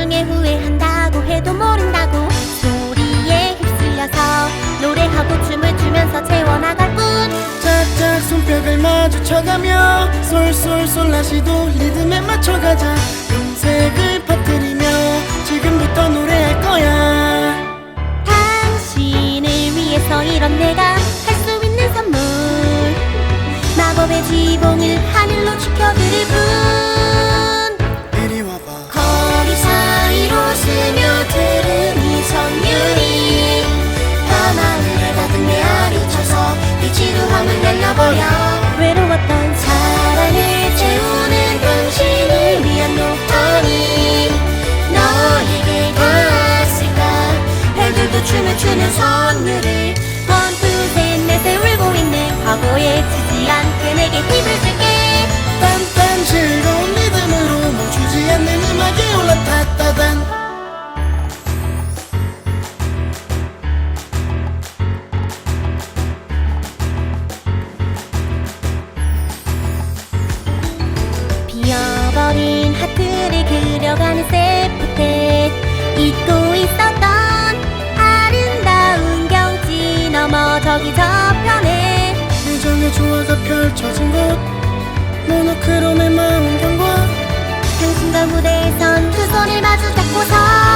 나중에 후회한다고 해도 모른다고 소리에 휩쓸려서 노래하고 춤을 추면서 채워나갈 뿐. 짝짝 손뼉을 마주쳐가며 솔솔솔 다시도 리듬에 맞춰가자. 음색을 퍼뜨리며 지금부터 노래할 거야. 당신을 위해서 이런 내가 할 수 있는 선물. 마법의 지붕을 하늘로 지켜드릴 뿐 버려. 외로웠던 사랑을 채우는 당신을 위한 노래니 너에게 닿았을까? 별들도 춤을 추는 선율을 원투셋넷에 울고 있는 과거에 하트를 그려가는 셀프테 잊고 있었던 아름다운 경치 넘어 저기 저편에 애정의 조화가 펼쳐진 곳 모노크롬의 망원경과 당신과 무대에선 두 손을 마주 잡고서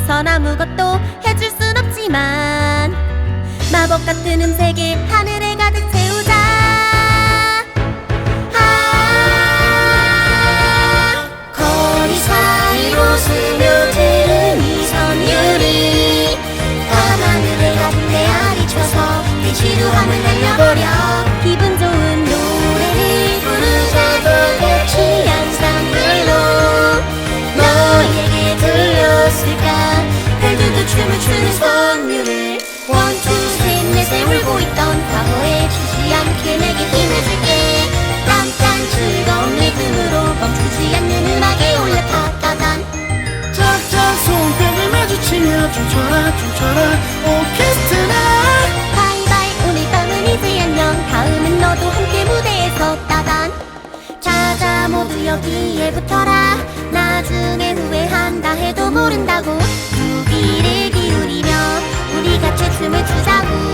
위해선 아무것도 해줄 순 없지만 마법 같은 음색을 하늘에 가득 채우자. 아 거리 사이로 스며드는 이 선율이 밤하늘에 가득 메아리 쳐서 빛으로 함을 날려버려 추는 선율을 원투 셋넷에 울고 있던 과거에 주지 않게 내게 힘을 줄게. 깜깜 즐거운 리듬으로 멈추지 않는 음악에 올라탔다단 짝짝 손뼉을 마주치며 춤춰라 춤춰라 오케스트라. 바이바이 오늘 밤은 이제 안녕 다음은 너도 함께 무대에 섰다단 자자 모두 여기에 붙어라. 나중에 후회한다 해도 모른다고 두 귀를 기울